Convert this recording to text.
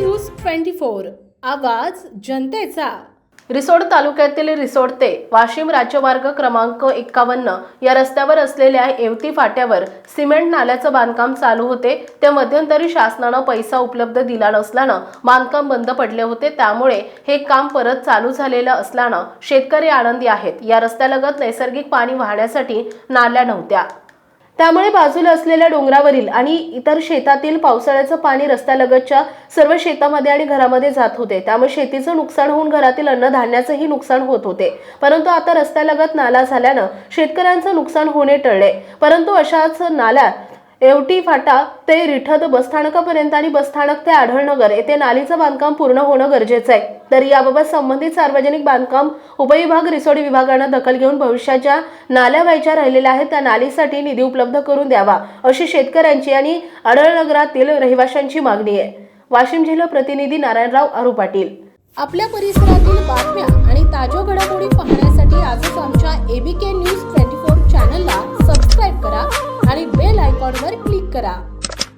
Use twenty four आवाज जनतेचा. रिसोड तालुक्यातील रिसोड ते वाशिम राज्यमार्ग क्रमांक एक्कावन्न या रस्त्यावर असलेल्या येवती फाट्यावर सिमेंट नाल्याचं बांधकाम चालू होते. ते मध्यंतरी शासनानं पैसा उपलब्ध दिला नसल्यानं बांधकाम बंद पडले होते. त्यामुळे हे काम परत चालू झालेलं असल्यानं शेतकरी आनंदी आहेत. या रस्त्यालगत नैसर्गिक पाणी वाहण्यासाठी नाल्या नव्हत्या. त्यामुळे बाजूला असलेल्या डोंगरावरील आणि इतर शेतातील पावसाळ्याचं पाणी रस्त्यालगतच्या सर्व शेतामध्ये आणि घरामध्ये जात होते. त्यामुळे शेतीचं नुकसान होऊन घरातील अन्नधान्याचंही नुकसान होत होते. परंतु आता रस्त्यालगत नाला झाल्यानं शेतकऱ्यांचं नुकसान होणे टळले. परंतु अशाच नाल्या एवटी फाटा ते रिठद बसस्थानकापर्यंत आणि बसस्थानक ते आढळनगर येथे नालीचं बांधकाम पूर्ण होणं गरजेचं आहे. तर याबाबत संबंधित सार्वजनिक बांधकाम उपविभाग रिसोडी विभागानं दखल घेऊन भविष्याच्या नाल्या व्हायच्या राहिलेल्या आहेत. त्या नालीसाठी निधी उपलब्ध करून द्यावा अशी शेतकऱ्यांची आणि अडळनगरातील रहिवाशांची मागणी आहे. वाशिम जिल्हा प्रतिनिधी नारायणराव आरू पाटील. आपल्या परिसरातील बातम्या आणि ताज्या घडामोडी पाहण्यासाठी आजच आमच्या एबीके न्यूज ट्वेंटी फोर चॅनलला सबस्क्राईब करा आणि बेल आयकॉनवर क्लिक करा.